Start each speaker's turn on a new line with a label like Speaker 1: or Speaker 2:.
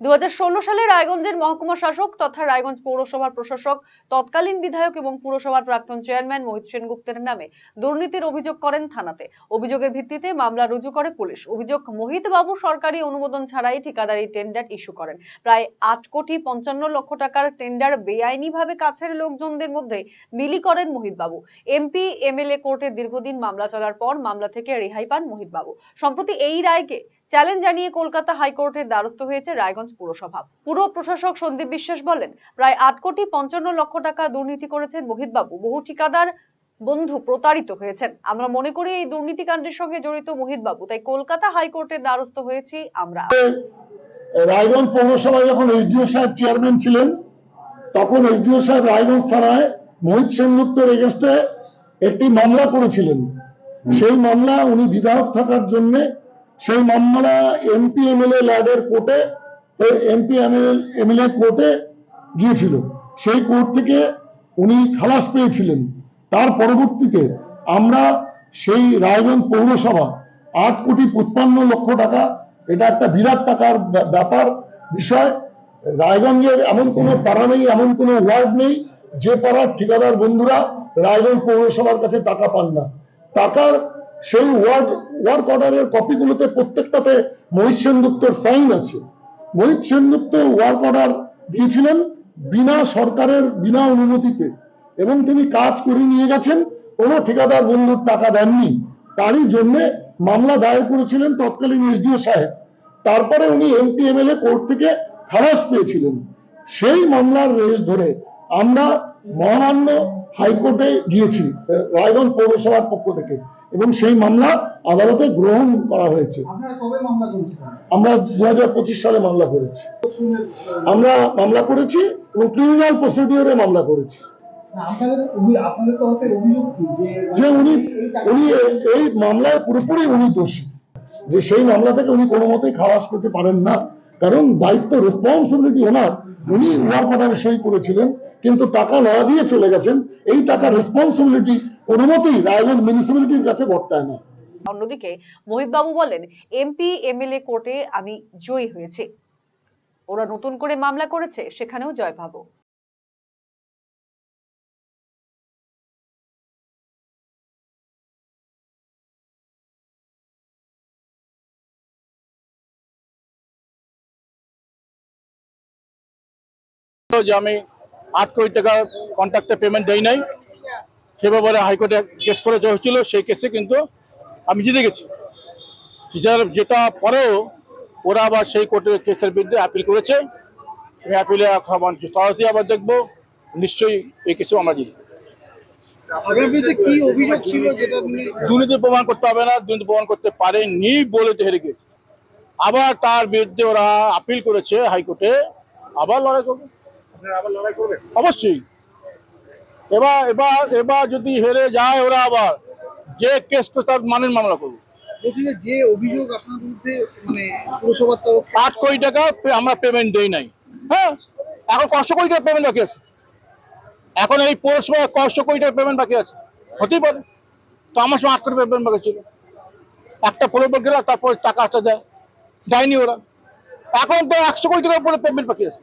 Speaker 1: দু হাজার ষোলো সালে রায়গঞ্জের মহকুমা শাসক তথা রায়গঞ্জ পৌরসভার প্রশাসক, তৎকালীন বিধায়ক এবং পুরসভার প্রাক্তন চেয়ারম্যান মোহিত সেনগুপ্তের নামে দুর্নীতির অভিযোগ করেন থানাতে। অভিযোগের ভিত্তিতে মামলা রুজু করে পুলিশ। অভিযোগ মোহিত বাবু সরকারি অনুমোদন ছাড়াই ঠিকাদারি টেন্ডার ইস্যু করেন। প্রায় আট কোটি পঞ্চান্ন লক্ষ টাকার টেন্ডার বেআইনিভাবে কাছের লোকজনদের মধ্যে বিলি করেন মোহিত বাবু এমপি, এমএলএ কোর্টে দীর্ঘদিন মামলা চলার পর মামলা থেকে রেহাই পান মোহিত বাবু সম্প্রতি এই রায়কে চ্যালেঞ্জ জানিয়ে কলকাতা হাইকোর্টের দ্বারস্থ হয়েছে রায়গঞ্জ পুরসভা। পুর প্রশাসক সন্দীপ বিশ্বাস বলেন প্রায় আট কোটি পঞ্চান্ন লক্ষ টাকা দুর্নীতি করেছেন মোহিত বাবু বহু ঠিকাদার বন্ধু প্রতারিত হয়েছেন। আমরা মনে করি এই দুর্নীতিকাণ্ডের সঙ্গে জড়িত মোহিত বাবু তাই কলকাতা হাইকোর্টের দ্বারস্থ হয়েছি আমরা।
Speaker 2: রায়গঞ্জ পৌরসভায় যখন এসডিও সাহেব চেয়ারম্যান ছিলেন তখন এসডিও সাহেব রায়গঞ্জ থানায় মোহিত সেনগুপ্তর এগেস্টে একটি মামলা করেছিলেন। সেই মামলা উনি বিধায়ক থাকার জন্য সেই মামলা এমপি এমএলএ ল্যাডের কোর্টে এমপি এমএলএ কোর্টে গিয়েছিল। সেই কোর্ট থেকে উনি খালাস পেয়েছিলেন। তার পরবর্তীতে আমরা সেই রায়গঞ্জ পৌরসভা আট কোটি পঁচপান্ন লক্ষ টাকা, এটা একটা বিরাট টাকার ব্যাপার বিষয়। রায়গঞ্জের এমন কোনো পাড়া নেই, এমন কোনো ওয়ার্ড নেই, যে পাড়ার ঠিকাদার বন্ধুরা রায়গঞ্জ পৌরসভার কাছে টাকা পান না। টাকার সেই ওয়ার্ড ওয়ার্ক অর্ডারের কপিগুলোতে প্রত্যেকটাতে মহিত সেনগুপ্তর সাইন আছে। মহিত সেনগুপ্ত ওয়ার্ক অর্ডার দিয়েছিলেন বিনা সরকারের, বিনা অনুমতিতে। এবং তিনি কাজ করে নিয়ে গেছেন, কোনো ঠিকাদার বন্ধুর টাকা দেননি। তারই জন্য মামলা দায়ের করেছিলেন তৎকালীন এসডিও সাহেব। তারপরে উনি এমপি এমএলএ কোর্ট থেকে খালাস পেয়েছিলেন। সেই মামলার রেস ধরে আমরা মহামান্য হাইকোর্টে গিয়েছি রায়গঞ্জ পৌরসভার পক্ষ থেকে। এবং সেই মামলা আদালতে গ্রহণ করা হয়েছে। আমরা দু হাজার পঁচিশ সালে মামলা করেছি। আমরা মামলা করেছি এবং ক্রিমিনাল প্রসিডিওরে মামলা করেছি।
Speaker 3: যে
Speaker 2: উনি উনি এই মামলায় পুরোপুরি উনি দোষী। যে সেই মামলা থেকে উনি কোনো মতেই খালাস করতে পারেন না। কারণ দায়িত্ব রেসপন্সিবিলিটি ওনার। উনি অর্ডারে সই করেছিলেন। কিন্তু টাকা না দিয়ে চলে গেছেন এই টাকার রেসপন্সিবিলিটি কোনো মতেই রায়গঞ্জ মিউনিসিপ্যালিটির কাছে বর্তায় না।
Speaker 1: অন্যদিকে মোহিত বাবু বলেন এমপি এমএলএ কোর্টে আমি জয়ী হয়েছি। ওরা নতুন করে মামলা করেছে সেখানেও জয় পাবো।
Speaker 4: যে আমি আট কোটি টাকা কন্ট্রাক্টে পেমেন্ট দেয় নাই। সে ব্যাপারে হাইকোর্টে কেস করে হয়েছিল সেই কেসে কিন্তু আমি জিতে গেছি। যেটা পরেও ওরা আবার সেই কোর্টের কেসের বিরুদ্ধে আপিল করেছে। আমি আপিলে এখন তরাতে আবার দেখব। নিশ্চয়ই এই কেসেও আমরা জিতবো।
Speaker 3: নিয়ে?
Speaker 4: দুর্নীতি প্রমাণ করতে হবে না দুর্নীতি প্রমাণ করতে পারেনি বলে তো হেরে গেছে। আবার তার বিরুদ্ধে ওরা আপিল করেছে হাইকোর্টে আবার লড়াই করবে। অবশ্যই। এবার এবার এবার যদি হেরে যায় ওরা আবার যে কেস করে তার মানের মামলা করবে।
Speaker 3: বলছি যে যে অভিযোগ আপনার বিরুদ্ধে মানে পুরসভার তরফ
Speaker 4: আট কোটি টাকা আমরা পেমেন্ট দেই নাই। হ্যাঁ এখন কষ্ট কোটি টাকা পেমেন্ট বাকি আছে। এখন এই পৌরসভা কষ্ট কোটি টাকা পেমেন্ট বাকি আছে। হতেই পারে। তো আমার সময় আট কোটি পেমেন্ট বাকি ছিল। একটা প্রলোভন গেলে তারপর টাকা একটা দেয়। দেয়নি ওরা। এখন তো একশো কোটি টাকার উপরে পেমেন্ট বাকি আছে।